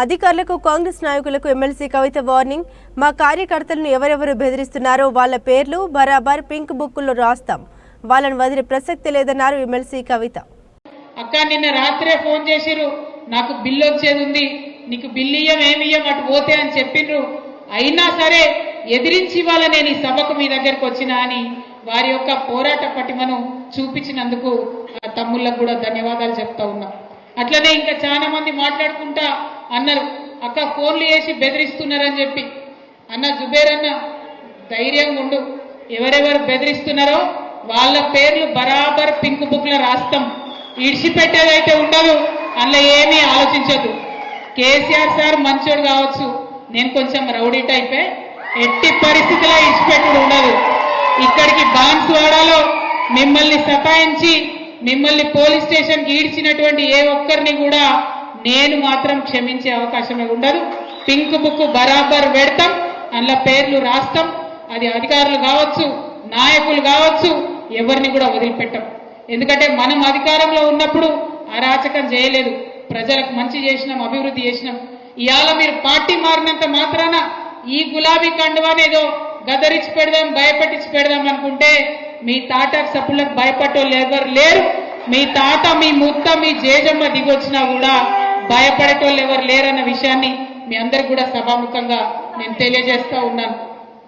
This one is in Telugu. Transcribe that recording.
అధికారులకు కాంగ్రెస్ నాయకులకు ఎమ్మెల్సీ కవిత వార్నింగ్. మా కార్యకర్తలను ఎవరెవరు బెదిరిస్తున్నారో వాళ్ళ పేర్లు బరాబర్ పింక్ బుక్కుల్లో రాస్తాం. వాళ్ళని వదిలే ప్రసక్తి లేదన్నారు ఎమ్మెల్సీ కవిత. అక్క నిన్న రాత్రే ఫోన్ చేసిరు నాకు బిల్లు వచ్చేది ఉంది. నీకు బిల్లు ఇయ్యం ఏమి ఇయ్యం అటు పోతే అని చెప్పిండ్రు అయినా సరే ఎదిరించి ఇవాళ నేను ఈ సభకు మీ దగ్గరకు వచ్చినా అని వారి యొక్క పోరాట పటిమను చూపించినందుకు తమ్ముళ్ళకు కూడా ధన్యవాదాలు చెప్తా ఉన్నా. అట్లనే ఇంకా చాలా మంది మాట్లాడుకుంటా అన్నారు అక్క ఫోన్లు వేసి బెదిరిస్తున్నారని చెప్పి. అన్న జుబేర్ అన్న ధైర్యంగా ఉండు. ఎవరెవరు బెదిరిస్తున్నారో వాళ్ళ పేర్లు బరాబర్ పింక్ బుక్లో రాస్తాం. ఇడిచిపెట్టేదైతే ఉండదు అందులో ఏమీ ఆలోచించదు కేసీఆర్ సార్ మంచోడు కావచ్చు. నేను కొంచెం రౌడీ టైపే. ఎట్టి పరిస్థితిలో ఇడిచిపెట్టుడు ఉండదు. ఇక్కడికి బాన్స్వాడలో మిమ్మల్ని సతాయించి మిమ్మల్ని పోలీస్ స్టేషన్కి ఈడ్చినటువంటి ఏ ఒక్కరిని కూడా నేను మాత్రం క్షమించే అవకాశమే ఉండదు. పింక్ బుక్ బరాబర్ పెడతాం అందులో పేర్లు రాస్తాం. అది అధికారులు కావచ్చు నాయకులు కావచ్చు ఎవరిని కూడా వదిలిపెట్టం. ఎందుకంటే మనం అధికారంలో ఉన్నప్పుడు అరాచకం చేయలేదు. ప్రజలకు మంచి చేసినాం అభివృద్ధి చేసినాం. ఇవాళ మీరు పార్టీ మారినంత మాత్రాన ఈ గులాబీ కండువానేదో గదరించి పెడదాం భయపెట్టించి పెడదాం అనుకుంటే మీ తాట సప్పులకు భయపడేవాళ్ళు ఎవరు లేరు. మీ తాత మీ ముత్త మీ జేజమ్మ దిగొచ్చినా కూడా భయపడేటోళ్ళు ఎవరు లేరన్న విషయాన్ని మీ అందరికి కూడా సభాముఖంగా నేను తెలియజేస్తా ఉన్నాను.